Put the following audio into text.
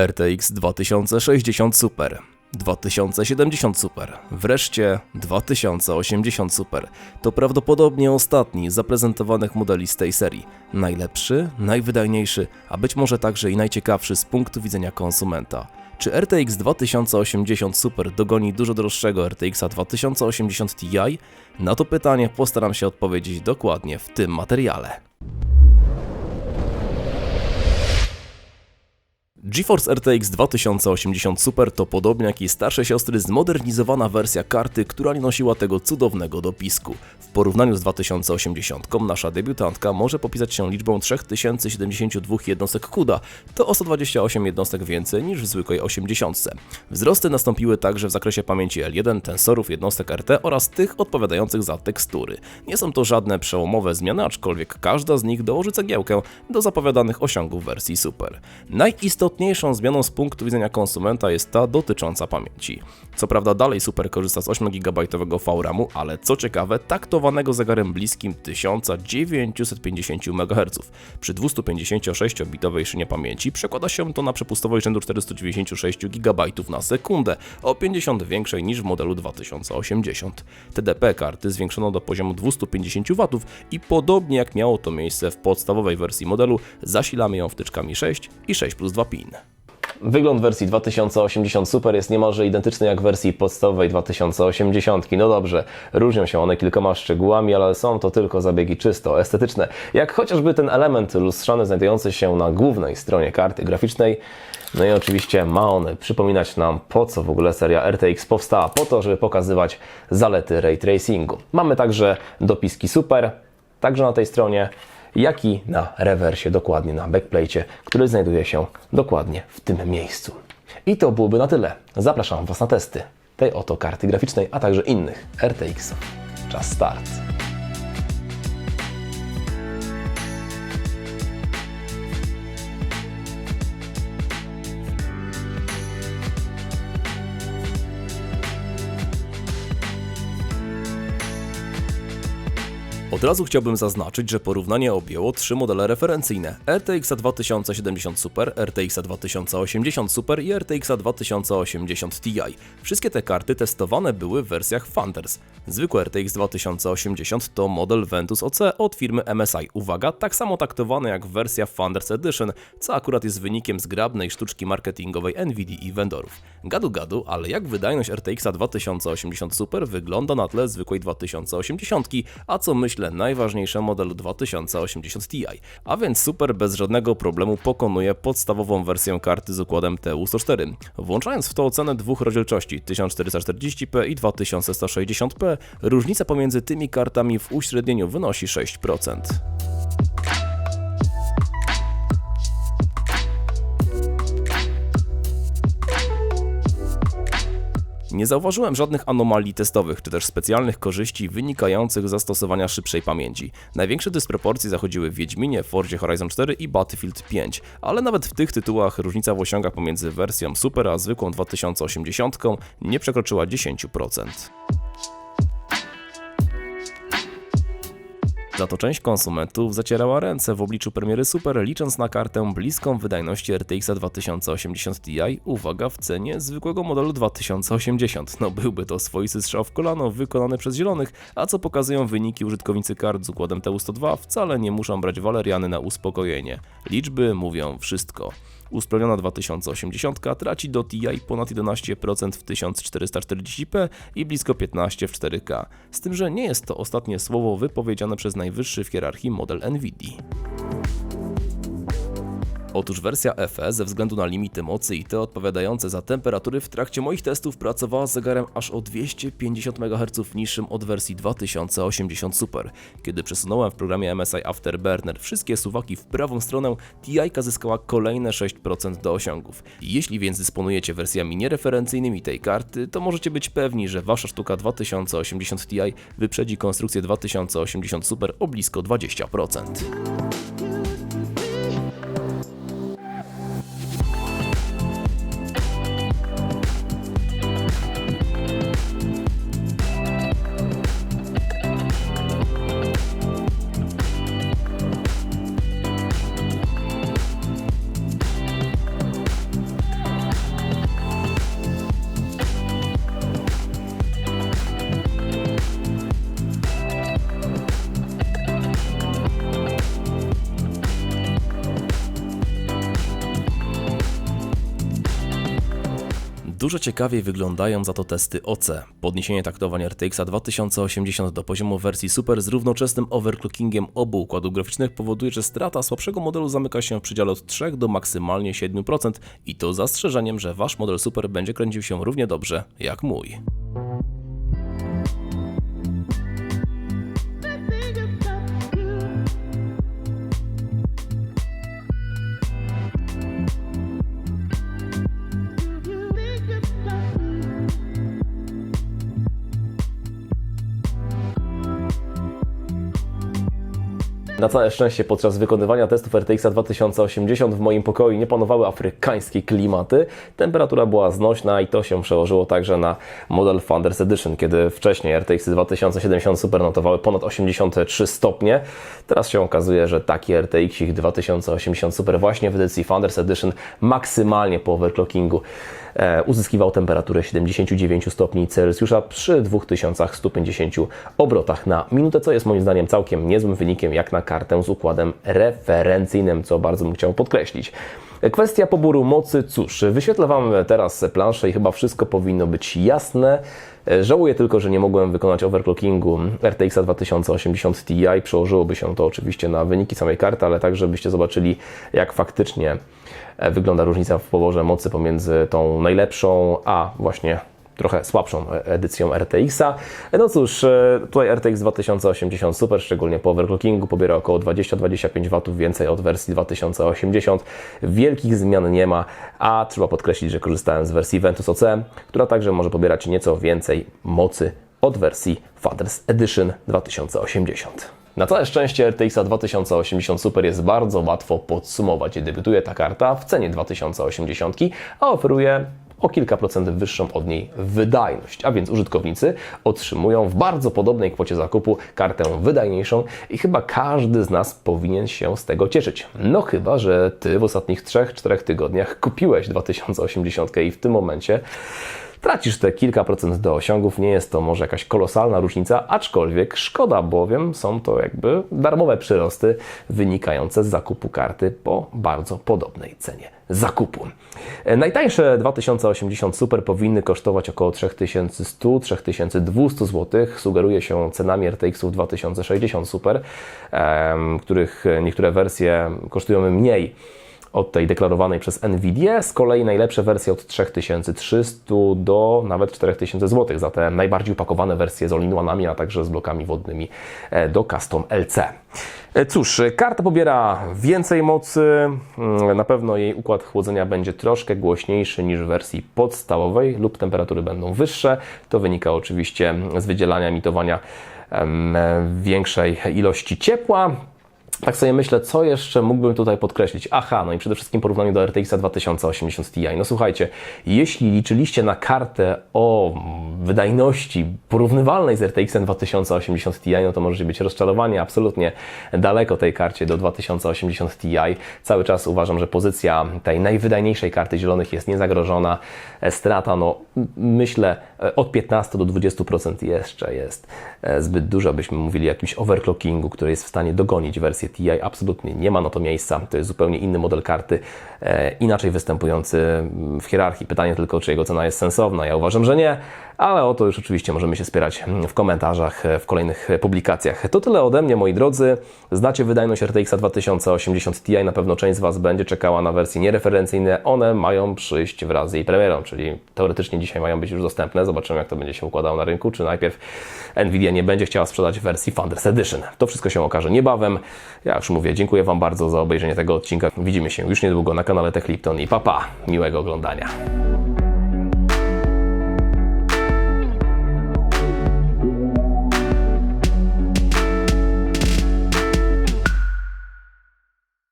RTX 2060 Super, 2070 Super, wreszcie 2080 Super. To prawdopodobnie ostatni z zaprezentowanych modeli z tej serii. Najlepszy, najwydajniejszy, a być może także i najciekawszy z punktu widzenia konsumenta. Czy RTX 2080 Super dogoni dużo droższego RTX 2080 Ti? Na to pytanie postaram się odpowiedzieć dokładnie w tym materiale. GeForce RTX 2080 Super to podobnie jak jej starsze siostry zmodernizowana wersja karty, która nie nosiła tego cudownego dopisku. W porównaniu z 2080 nasza debiutantka może popisać się liczbą 3072 jednostek CUDA, to o 128 jednostek więcej niż w zwykłej 80. Wzrosty nastąpiły także w zakresie pamięci L1, tensorów jednostek RT oraz tych odpowiadających za tekstury. Nie są to żadne przełomowe zmiany, aczkolwiek każda z nich dołoży cegiełkę do zapowiadanych osiągów wersji Super. Najistotniejsze Najistotniejszą zmianą z punktu widzenia konsumenta jest ta dotycząca pamięci. Co prawda dalej Super korzysta z 8 GB VRAMu, ale co ciekawe, taktowanego zegarem bliskim 1950 MHz. Przy 256-bitowej szynie pamięci przekłada się to na przepustowość rzędu 496 GB na sekundę, o 50 większej niż w modelu 2080. TDP karty zwiększono do poziomu 250 W i podobnie jak miało to miejsce w podstawowej wersji modelu, zasilamy ją wtyczkami 6 i 6 plus 2 pin. Wygląd wersji 2080 Super jest niemalże identyczny jak wersji podstawowej 2080. No dobrze, różnią się one kilkoma szczegółami, ale są to tylko zabiegi czysto estetyczne. Jak chociażby ten element lustrzany znajdujący się na głównej stronie karty graficznej. No i oczywiście ma on przypominać nam, po co w ogóle seria RTX powstała. Po to, żeby pokazywać zalety ray tracingu. Mamy także dopiski Super, także na tej stronie jak i na rewersie, dokładnie na backplate, który znajduje się dokładnie w tym miejscu. I to byłoby na tyle. Zapraszam Was na testy tej oto karty graficznej, a także innych RTX. Czas start. Od razu chciałbym zaznaczyć, że porównanie objęło trzy modele referencyjne: RTX 2070 Super, RTX 2080 Super i RTX 2080 Ti. Wszystkie te karty testowane były w wersjach Founders. Zwykły RTX 2080 to model Ventus OC od firmy MSI. Uwaga, tak samo taktowany jak wersja Founders Edition, co akurat jest wynikiem zgrabnej sztuczki marketingowej Nvidia i vendorów. Gadu gadu, ale jak wydajność RTX 2080 Super wygląda na tle zwykłej 2080, a co myślę najważniejsze modelu 2080 Ti, a więc Super bez żadnego problemu pokonuje podstawową wersję karty z układem TU104. Włączając w to ocenę dwóch rozdzielczości 1440p i 2160p, różnica pomiędzy tymi kartami w uśrednieniu wynosi 6%. Nie zauważyłem żadnych anomalii testowych, czy też specjalnych korzyści wynikających z zastosowania szybszej pamięci. Największe dysproporcje zachodziły w Wiedźminie, Forzie Horizon 4 i Battlefield 5, ale nawet w tych tytułach różnica w osiągach pomiędzy wersją Super a zwykłą 2080 nie przekroczyła 10%. Za to część konsumentów zacierała ręce w obliczu premiery Super, licząc na kartę bliską wydajności RTX 2080 Ti, uwaga, w cenie zwykłego modelu 2080. No byłby to swoisty strzał w kolano wykonany przez zielonych, a co pokazują wyniki użytkownicy kart z układem TU102, wcale nie muszą brać waleriany na uspokojenie. Liczby mówią wszystko. Usprawniona 2080 traci do TI ponad 11% w 1440p i blisko 15% w 4K. Z tym, że nie jest to ostatnie słowo wypowiedziane przez najwyższy w hierarchii model Nvidia. Otóż wersja FE ze względu na limity mocy i te odpowiadające za temperatury w trakcie moich testów pracowała z zegarem aż o 250 MHz niższym od wersji 2080 Super. Kiedy przesunąłem w programie MSI Afterburner wszystkie suwaki w prawą stronę, TI zyskała kolejne 6% do osiągów. Jeśli więc dysponujecie wersjami niereferencyjnymi tej karty, to możecie być pewni, że wasza sztuka 2080 Ti wyprzedzi konstrukcję 2080 Super o blisko 20%. Dużo ciekawiej wyglądają za to testy OC. Podniesienie taktowań RTX 2080 do poziomu wersji Super z równoczesnym overclockingiem obu układów graficznych powoduje, że strata słabszego modelu zamyka się w przedziale od 3 do maksymalnie 7% i to zastrzeżeniem, że wasz model Super będzie kręcił się równie dobrze jak mój. Na całe szczęście podczas wykonywania testów RTX 2080 w moim pokoju nie panowały afrykańskie klimaty. Temperatura była znośna i to się przełożyło także na model Founders Edition, kiedy wcześniej RTX 2070 Super notowały ponad 83 stopnie. Teraz się okazuje, że taki RTX 2080 Super właśnie w edycji Founders Edition maksymalnie po overclockingu uzyskiwał temperaturę 79 stopni Celsjusza przy 2150 obrotach na minutę, co jest moim zdaniem całkiem niezłym wynikiem jak na kartę z układem referencyjnym, co bardzo bym chciał podkreślić. Kwestia poboru mocy, cóż, wyświetlę Wam teraz planszę i chyba wszystko powinno być jasne. Żałuję tylko, że nie mogłem wykonać overclockingu RTX 2080 Ti. Przełożyłoby się to oczywiście na wyniki samej karty, ale tak, żebyście zobaczyli, jak faktycznie wygląda różnica w poborze mocy pomiędzy tą najlepszą, a właśnie trochę słabszą edycją RTX-a. No cóż, e, tutaj RTX 2080 Super, szczególnie po overclockingu, pobiera około 20-25 W więcej od wersji 2080. Wielkich zmian nie ma, a trzeba podkreślić, że korzystałem z wersji Ventus OC, która także może pobierać nieco więcej mocy od wersji Fathers Edition 2080. Na całe szczęście RTX 2080 Super jest bardzo łatwo podsumować. Debiutuje ta karta w cenie 2080, a oferuje o kilka procent wyższą od niej wydajność, a więc użytkownicy otrzymują w bardzo podobnej kwocie zakupu kartę wydajniejszą i chyba każdy z nas powinien się z tego cieszyć. No chyba, że Ty w ostatnich 3-4 tygodniach kupiłeś 2080 i w tym momencie tracisz te kilka procent do osiągów. Nie jest to może jakaś kolosalna różnica, aczkolwiek szkoda, bowiem są to jakby darmowe przyrosty wynikające z zakupu karty po bardzo podobnej cenie zakupu. Najtańsze 2080 Super powinny kosztować około 3100-3200 zł. Sugeruje się cenami RTX-ów 2060 Super, których niektóre wersje kosztują mniej od tej deklarowanej przez Nvidia. Z kolei najlepsze wersje od 3300 do nawet 4000 zł za te najbardziej upakowane wersje z all-in-one'ami, a także z blokami wodnymi e, do Custom LC. E, cóż, karta pobiera więcej mocy, mm, na pewno jej układ chłodzenia będzie troszkę głośniejszy niż w wersji podstawowej lub temperatury będą wyższe. To wynika oczywiście z wydzielania, emitowania większej ilości ciepła. Tak sobie myślę, co jeszcze mógłbym tutaj podkreślić. Aha, no i przede wszystkim porównanie do RTX 2080 Ti. No słuchajcie, jeśli liczyliście na kartę o wydajności porównywalnej z RTX 2080 Ti, no to możecie być rozczarowani. Absolutnie daleko tej karcie do 2080 Ti. Cały czas uważam, że pozycja tej najwydajniejszej karty zielonych jest niezagrożona. Strata, no myślę, od 15 do 20% jeszcze jest zbyt dużo, byśmy mówili o jakimś overclockingu, który jest w stanie dogonić wersję TI absolutnie nie ma na to miejsca. To jest zupełnie inny model karty, e, inaczej występujący w hierarchii. Pytanie tylko, czy jego cena jest sensowna. Ja uważam, że nie, ale o to już oczywiście możemy się spierać w komentarzach, w kolejnych publikacjach. To tyle ode mnie, moi drodzy. Znacie wydajność RTX 2080 Ti, na pewno część z Was będzie czekała na wersje niereferencyjne. One mają przyjść wraz z jej premierą, czyli teoretycznie dzisiaj mają być już dostępne. Zobaczymy, jak to będzie się układało na rynku, czy najpierw Nvidia nie będzie chciała sprzedać wersji Founders Edition. To wszystko się okaże niebawem. Ja już mówię, dziękuję Wam bardzo za obejrzenie tego odcinka. Widzimy się już niedługo na kanale TechLipton i papa, miłego oglądania.